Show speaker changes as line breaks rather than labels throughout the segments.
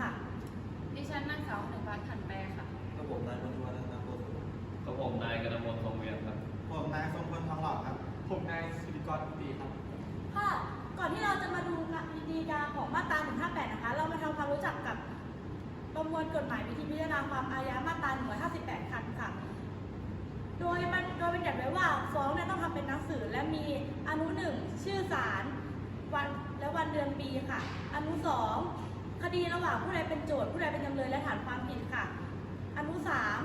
ค่ะ
ดิฉันนางสาวหนึ่งพันถันแปรค่ะ
กั
บผมนายวัชว
รรั
ตนโกสุ
กับผมนายกรนมลทองเวียน
ครับ
ผมนายทรงพลทองหล่อ
ค
รับ
ผมนายสุริกรอุตีครับ
ค่ะ ก่อนที่เราจะมาดูดีกาของมาตราแปดนะคะ เรามาทำความรู้จักกับประมวลกฎหมายวิธีพิจารณาความอาญามาตราสิบแปดคันค่ะ โดยมันโดยบัญญัติไว้ว่าฟ้องเนี่ยต้องทำเป็นหนังสือและมีอนุหนึ่งชื่อศาลวันและวันเดือนปีค่ะ อนุสอง คดีระหว่างผู้ใดเป็นโจทย์ผู้ใดเป็นจำเลยและฐานความผิดค่ะ อนุสาม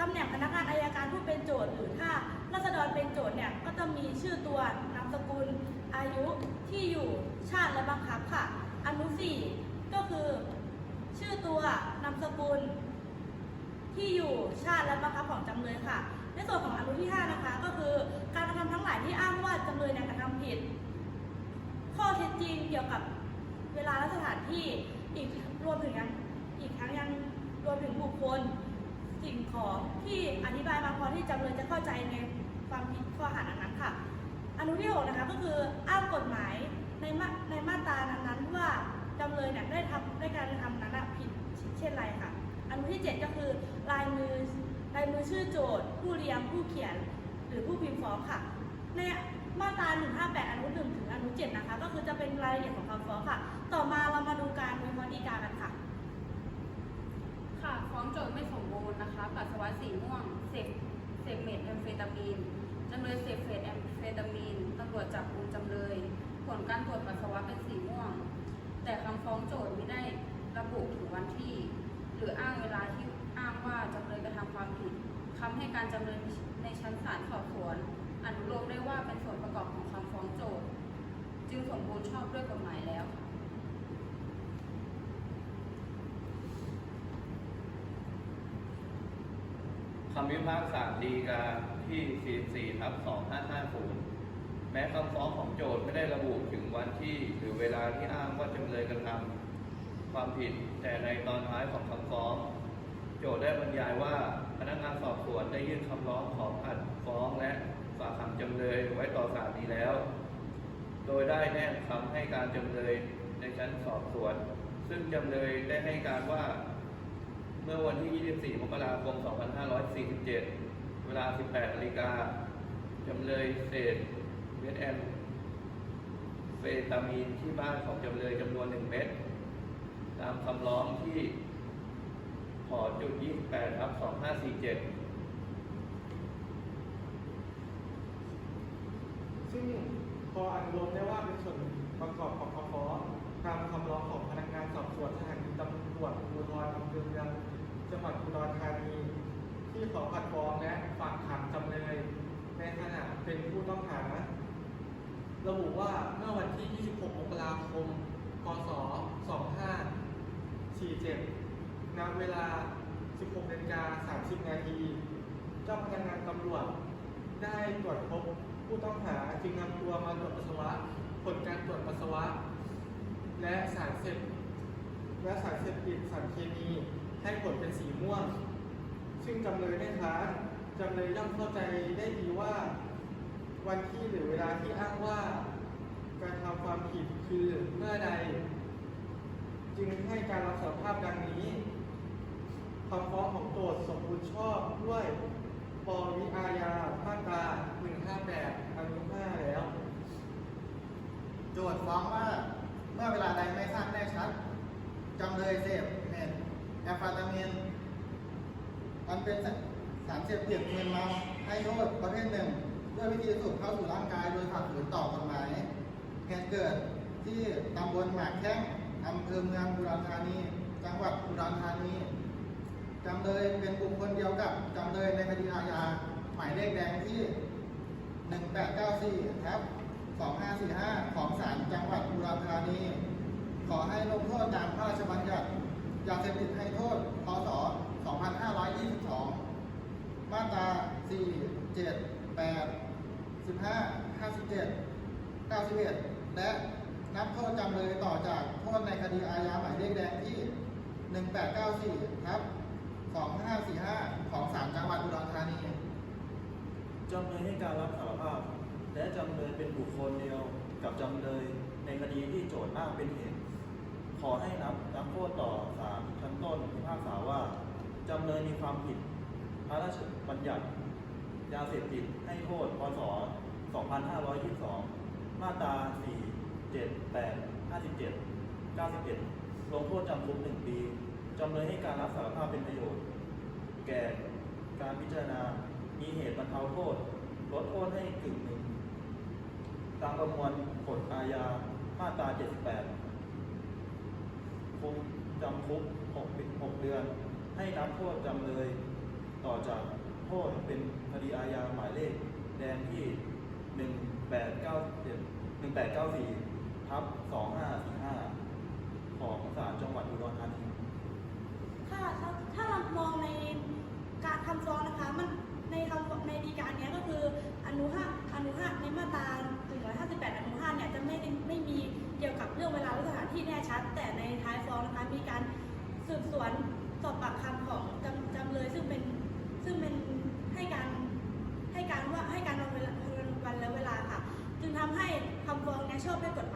ตำแหน่งพนักงานอายการผู้เป็นโจทย์หรือถ้ารัษฎรเป็นโจทย์เนี่ยก็จะมีชื่อตัวนามสกุล อายุที่อยู่ชาติและบังคับค่ะ อนุสี่ก็คือชื่อตัวนามสกุล ที่อยู่ชาติและบังคับของจำเลยค่ะ ในส่วนของอนุที่5นะคะก็คือการกระทำทั้งหลายที่อ้างว่าจำเลยเนี่ยกระทำผิด ข้อเท็จจริงเกี่ยวกับเวลาและสถานที่ อีกรวมถึงยังอีกทั้งยังรวมถึงบุคคล สิ่งของที่อธิบายมาพอที่จำเลยจะเข้าใจในความผิดข้อหานั้นค่ะ อนุที่6นะคะก็คืออ้างกฎหมายในมาในมาตรานั้นๆว่าจำเลยเนี่ยได้ทำได้การกระทำนั้นผิดเช่นไรค่ะ อนุที่ 7 ก็คือลายมือลายมือชื่อโจทย์ผู้เรียงผู้เขียนหรือผู้พิมพ์ฟ้องค่ะ ในมาตรา158 อนุ1ถึงอนุ7นะคะ ก็คือจะเป็นรายละเอียดของคำฟ้องค่ะ ต่อมาามาดูการวิเคราะห์ฎีกากันค่ะ
ค่ะ ฟ้องโจทย์ไม่สมบูรณ์นะคะ ปัสสาวะสีม่วง เสพเสพเมทแอมเฟตามีนจำเลยเสพเมทแอมเฟตามีนตำรวจจับกุมจำเลย ผลการตรวจปัสสาวะเป็นสีม่วง แต่คำฟ้องโจทย์ไม่ได้ระบุถึงวันที่ หรืออ้างเวลาที่อ้างว่าจำเลยกระทำความผิดคำให้การจำเลยในชั้นศาลสอบสวน อนุโลมได้ว่าเป็นส่วนประกอบของคำฟ้องโจทย์ จึงสมบูรณ์ชอบด้วยกฎหมายแล้วค่ะ
คำพิพากษาฎีกาที่ 44ทับ2550 แม้คำฟ้องของโจทย์ไม่ได้ระบุถึงวันที่หรือเวลาที่อ้างว่าจำเลยกระทำความผิด แต่ในตอนท้ายของคำฟ้อง โจทย์ได้บรรยายว่าพนักงานสอบสวนได้ยื่นคำร้องขอผัดฟ้องและฝากขังจำเลยไว้ต่อศาลนี้แล้ว โดยได้แนบคำให้การจำเลยในชั้นสอบสวน ซึ่งจำเลยได้ให้การว่า เมื่อวันที่ 24 มกราคม 2547 เวลา 18นาฬิกาจำเลยเสพเมทแอมเฟตามีนที่บ้านของจำเลยจำนวน 1 เม็ดตามคำร้องที่ขอจุด 28ทับ2547
ซึ่งพออนุโลมได้ว่าเป็นส่วนประกอบของคำฟ้องตามคำร้องของพนักงานสอบสวนสถานีตำรวจภูธรอำเภอเมือ งจังหวัดอุดรธานี ที่ขอผัดฟ้องและฝากขังจำเลยในขณะเป็นผู้ต้องหา ระบุว่าเมื่อวันที่ 26 มกราคม พศ 2547 ณ เวลา 16นาฬิกา30 นาที เจ้าพนักงานตำรวจ ได้ตรวจพบผู้ต้องหาจึงนำตัวมาตรวจปัสสาวะ ผลการตรวจปัสสาวะ และสารเสพและสารเสพติดสารเคมี ให้ผลเป็นสีม่วง ซึ่งจำเลยได้ค้านจำเลยย่อมเข้าใจได้ดีว่า วันที่หรือเวลาที่อ้างว่า การทำความผิดคือเมื่อใด จึงให้การรับสารภาพดังนี้คำฟ้องของโจทย์สมบูรณ์ชอบด้วยปวิอาญามาตรา158อนุ5แล้ว
โจทย์ฟ้องว่าเมื่อเวลาใดไม่ทราบแน่ชัดจำเลยเสพ แอมฟาตามีนอันเป็นสารเสพติดมึนเมาให้โทษประเภทหนึ่งด้วยวิธีสูบเข้าสู่ร่างกายโดยขัดขืนต่อกฎหมายเหตุเกิดที่ตำบลหมากแข้งอำเภอเมืองอุดรธานี จังหวัดอุดรธานีจำเลยเป็นบุคคลเดียวกับจำเลยในคดีอาญาหมายเลขแดงที่ 1894ครับ2545 ของศาลจังหวัดอุดรธานี ขอให้ลงโทษตามพระราชบัญญัติ ยาเสพติดให้โทษ พศ 2522 มาตรา 4 7 8 15 57 91 และนับโทษจำเลยต่อจากโทษในคดีอาญาหมายเลขแดงที่ 1894ครับ2545 ของศาลจังหวัดอุดรธานี
จำเลยให้การรับสารภาพ และจำเลยเป็นบุคคลเดียวกับจำเลยในคดีที่โจทย์อ้างเป็นเหตุ ขอให้นับนับโทษต่อศาลชั้นต้นพิพากษาว่า จำเลยมีความผิด พระราชบัญญัติ ยาเสพติดให้โทษพศ 2522 มาตรา 4 7 8 57 91 ลงโทษจำคุก1ปี จำเลยให้การรับสารภาพเป็นประโยชน์ แก่การพิจารณา มีเหตุบรรเทาโทษ ลดโทษให้กึ่งหนึ่ง ตามประมวลกฎอาญา มาตรา 78 คุมจำคุก6ปี6เดือน ให้นับโทษจำเลย ต่อจากโทษเป็นคดีอาญาหมายเลข แดงที่ 1897 1894ทับ2545ของศาลจังหวัดอุดรธานี
ถ้าถ้าถ้าเรามองในการคำฟ้องนะคะมันในคำในดีกาเนี้ยก็คืออนุห้าอนุห้าในมาตรา158อนุห้าเนี่ยจะไม่ได้ไม่มี เกี่ยวกับเรื่องเวลาและสถานที่แน่ชัด แต่ในท้ายฟ้องนะคะมีการสืบสวนสอบปากคำของจำจำเลยซึ่งเป็นซึ่งเป็นให้การให้การว่าให้การวันเวลาวันและเวลาค่ะ จึงทำให้คำฟ้องเนี้ยชอบด้วยกฎหมาย